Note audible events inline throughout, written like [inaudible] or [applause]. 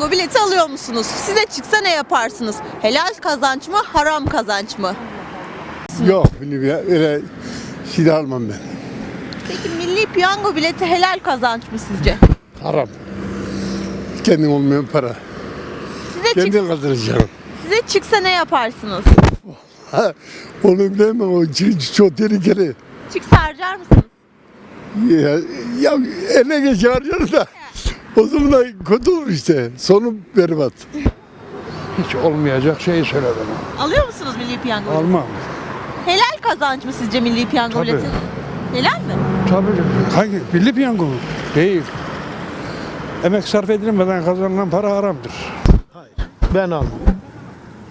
piyango bileti alıyor musunuz? Size çıksa ne yaparsınız? Helal kazanç mı, haram kazanç mı? Yok. Öyle şey de almam ben. Peki milli piyango bileti helal kazanç mı sizce? Haram. Kendin olmayan para. Size, çık, Kendin kazanacaksın. size çıksa ne yaparsınız? Ha, [laughs] onu bilemem. O çok tehlikeli. Çıksa harcar mısınız? Ya, ya ele geçer harcar da. [laughs] O zaman da kötü olur işte. Sonu berbat. [laughs] Hiç olmayacak şeyi söyle bana. Alıyor musunuz milli piyango bileti? Almam. Helal kazanç mı sizce milli piyango Tabii. bileti? Helal mi? Tabii. Hangi? Milli piyango mu? Değil. Emek sarf edilmeden kazanılan para haramdır. Ben almam.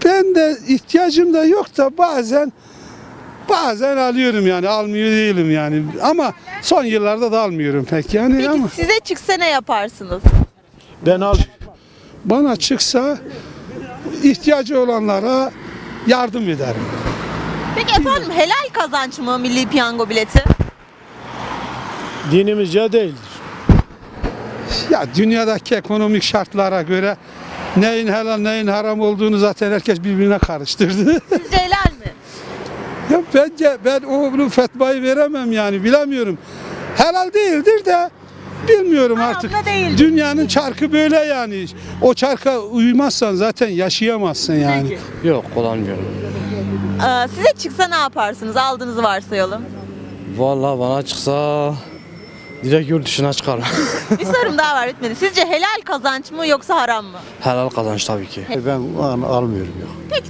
Ben de ihtiyacım da yok da bazen bazen alıyorum yani almıyor değilim yani ama son yıllarda da almıyorum pek yani Peki ama size çıksa ne yaparsınız? Ben al. bana çıksa ihtiyacı olanlara yardım ederim. Peki efendim helal kazanç mı milli piyango bileti? Dinimizce değildir. Ya dünyadaki ekonomik şartlara göre neyin helal neyin haram olduğunu zaten herkes birbirine karıştırdı. Sizce bence ben o bunu fetvayı veremem yani bilemiyorum. Helal değildir de bilmiyorum Haram artık. da değildir. Dünyanın çarkı böyle yani. O çarka uymazsan zaten yaşayamazsın yani. Peki. Yok kullanmıyorum. Ee, size çıksa ne yaparsınız? Aldığınızı varsayalım. Vallahi bana çıksa direkt yurt dışına çıkarım. [laughs] Bir sorum daha var bitmedi. Sizce helal kazanç mı yoksa haram mı? Helal kazanç tabii ki. Ben al- almıyorum yok. Peki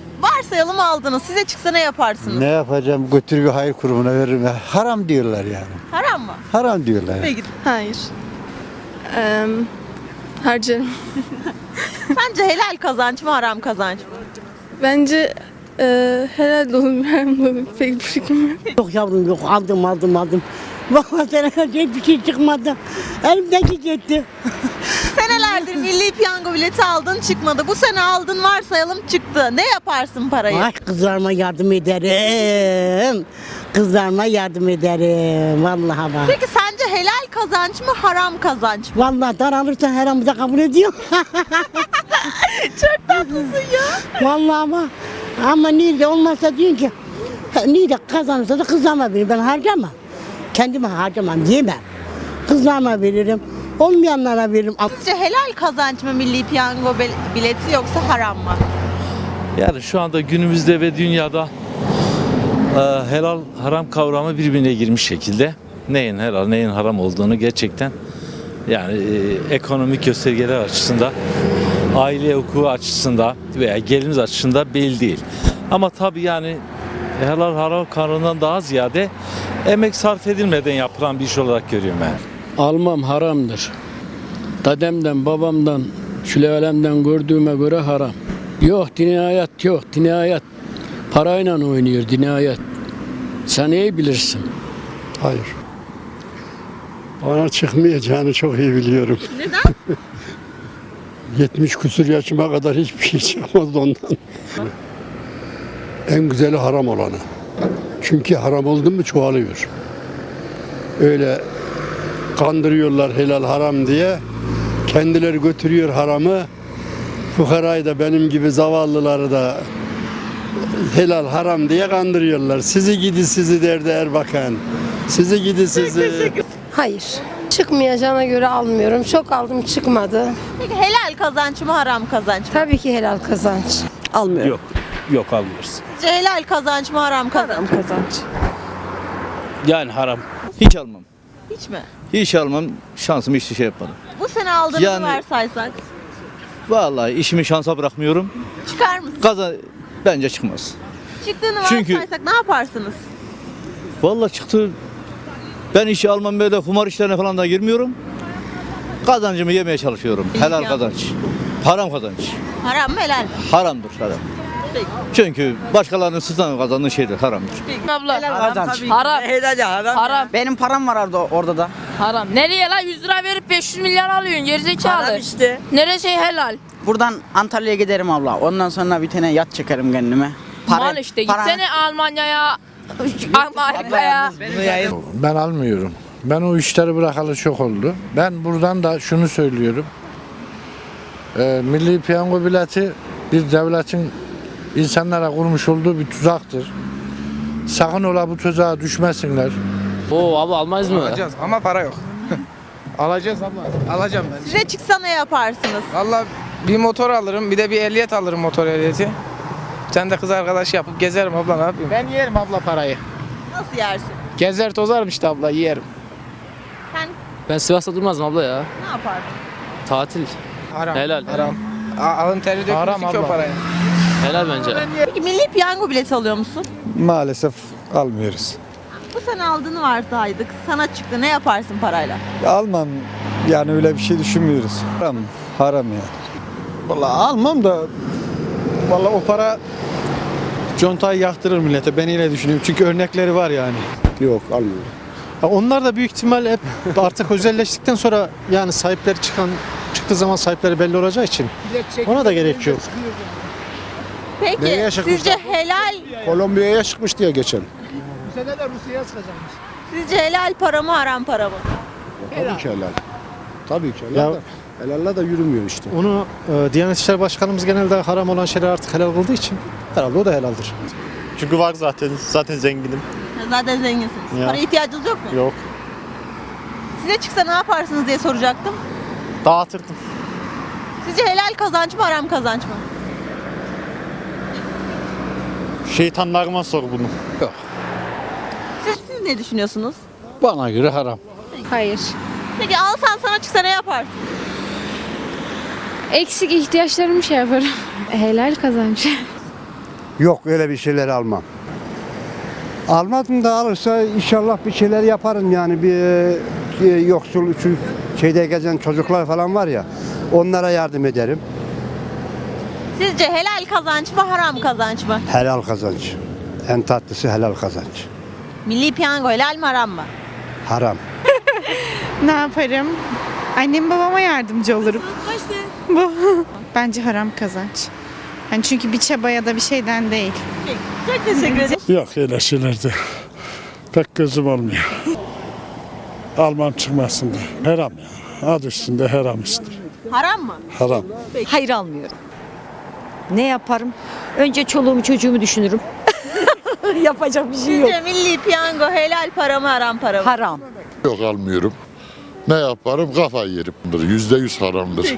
varsayalım aldınız. Size çıksa ne yaparsınız? Ne yapacağım? Götür bir hayır kurumuna veririm. Ya, Haram diyorlar yani. Haram mı? Haram diyorlar. yani. Peki. Hayır. Eee harcarım. [laughs] Sence helal kazanç mı haram kazanç mı? Bence eee helal de olur, haram da olur. Pek bir fikrim yok. Yok yavrum yok aldım aldım aldım. Vallahi senelerce [laughs] hiçbir şey çıkmadı. Elimdeki gitti. Senelerdir milli piyango bileti aldın çıkmadı. Bu sene aldın varsayalım çıktı. Ne yaparsın parayı? Ay kızlarıma yardım ederim. Kızlarıma yardım ederim. Vallahi bak. Peki sence helal kazanç mı haram kazanç mı? Vallahi daralırsan heramıza kabul ediyor. [laughs] Çok tatlısın ya. Vallahi bak. Ama nerede olmazsa diyorsun ki nerede kazanırsa da kızlarıma veririm. Ben harcamam. Kendime harcamam yemem. Kızlarıma veririm. Olmayanlara veririm. Sizce helal kazanç mı milli piyango bil- bileti yoksa haram mı? Yani şu anda günümüzde ve dünyada e, helal haram kavramı birbirine girmiş şekilde neyin helal neyin haram olduğunu gerçekten yani e, ekonomik göstergeler açısından aile hukuku açısından veya geliniz açısından belli değil. Ama tabii yani helal haram kanunundan daha ziyade emek sarf edilmeden yapılan bir iş olarak görüyorum ben. Almam haramdır. Dedemden, babamdan, sülalemden gördüğüme göre haram. Yok dini hayat yok. Dini hayat parayla oynuyor dini hayat. Sen iyi bilirsin. Hayır. Bana çıkmayacağını çok iyi biliyorum. Neden? [laughs] 70 küsur yaşıma kadar hiçbir şey çıkmaz ondan. en güzeli haram olanı. Çünkü haram oldu mu çoğalıyor. Öyle kandırıyorlar helal haram diye. Kendileri götürüyor haramı. Fukarayı da benim gibi zavallıları da helal haram diye kandırıyorlar. Sizi gidi sizi derdi Erbakan. Sizi gidi sizi. Hayır. Çıkmayacağına göre almıyorum. Çok aldım çıkmadı. Peki helal kazanç mı haram kazanç mı? Tabii ki helal kazanç. Almıyorum. Yok. Yok almıyoruz. Sizce helal kazanç mı haram kazanç mı? Kazanç. Yani haram. Hiç almam. Hiç mi? Hiç almam. Şansımı hiç şey yapmadım. Bu sene aldığınızı Yani- varsaysak Vallahi işimi şansa bırakmıyorum. çıkar mısınız? Kazan bence çıkmaz. Çıktığını Çünkü- varsaysak ne yaparsınız? Vallahi çıktı. Ben işi almam böyle kumar işlerine falan da girmiyorum. Kazancımı yemeye çalışıyorum. Helal ya. kazanç. Haram kazanç. Haram mı helal mi? Haramdır haram. Peki. Çünkü başkalarının sizden kazandığı şeydir haramdır. Abla. Kazanç. Haram. haram. Haram. Benim param var orada, orada da. Haram. Nereye lan 100 lira verip 500 milyar alıyorsun gerizekalı. Haram işte. Neresi helal? Buradan Antalya'ya giderim abla. Ondan sonra bir tane yat çekerim kendime. Mal işte gitsene Almanya'ya. [laughs] Amerika'ya. Ben almıyorum. Ben o işleri bırakalı çok oldu. Ben buradan da şunu söylüyorum. Ee, Milli piyango bileti bir devletin insanlara kurmuş olduğu bir tuzaktır. Sakın ola bu tuzağa düşmesinler. Oo abi almaz mı? Alacağız ama para yok. [laughs] Alacağız abla. Alacağım ben. Size çıksa ne yaparsınız? Valla bir motor alırım bir de bir ehliyet alırım motor ehliyeti. Sen de kız arkadaş yapıp gezerim abla ne yapayım? Ben yerim abla parayı. Nasıl yersin? Gezer tozarım işte abla yerim. Sen Ben Sivas'ta durmazdım abla ya. ne yapardın? Tatil. Haram. Helal. Haram. Alın teri dökülsün ki o parayı. Helal bence. Peki milli piyango bileti alıyor musun? Maalesef almıyoruz. Bu sene aldığını varsaydık. Sana çıktı. Ne yaparsın parayla? Almam yani öyle bir şey düşünmüyoruz. Haram, haram yani. Vallahi almam da vallahi o para contayı yaktırır millete. Ben öyle düşünüyorum. Çünkü örnekleri var yani. Yok almıyorum. Onlar da büyük ihtimal hep artık özelleştikten sonra yani sahipleri çıkan çıktığı zaman sahipleri belli olacağı için ona da gerek yok. Peki sizce helal Kolombiya'ya çıkmış diye geçen. sizce helal para mı haram para mı? Tabii ki helal. Tabii ki helal. Ya- da, helalla da yürümüyor işte. Onu e, Diyanet İşleri Başkanımız genelde haram olan şeyler artık helal kıldığı için herhalde o da helaldir. Çünkü var zaten. Zaten zenginim. Zaten zenginsiniz. Ya. Para ihtiyacınız yok mu? Yok. Size çıksa ne yaparsınız diye soracaktım. Dağıtırdım. Sizce helal kazanç mı haram kazanç mı? Şeytanlarıma sor bunu. Siz, siz ne düşünüyorsunuz? Bana göre haram. Hayır. Peki alsan sana çıksa ne yaparsın? Eksik ihtiyaçlarımı şey yaparım. [laughs] Helal kazanç. Yok öyle bir şeyler almam. Almadım da alırsa inşallah bir şeyler yaparım yani bir e, yoksul şu şeyde gezen çocuklar falan var ya onlara yardım ederim. Sizce helal kazanç mı haram kazanç mı? Helal kazanç. En tatlısı helal kazanç. Milli piyango helal mi haram mı? Haram. [laughs] Ne yaparım? Annem babama yardımcı olurum. Bu. [laughs] Bence haram kazanç. Yani çünkü bir çaba ya da bir şeyden değil. Çok teşekkür ederim. [laughs] Yok öyle şeylerde pek gözüm olmuyor. Almam çıkmasın. Haram ya. Adı üstünde haram üstünde. Haram mı? Haram. Hayır almıyorum. Ne yaparım? Önce çoluğumu çocuğumu düşünürüm. [laughs] Yapacak bir şey yok. Sizce milli piyango helal para mı haram para mı? Haram. Yok almıyorum. Ne yaparım kafayı yerim. Yüzde yüz haramdır.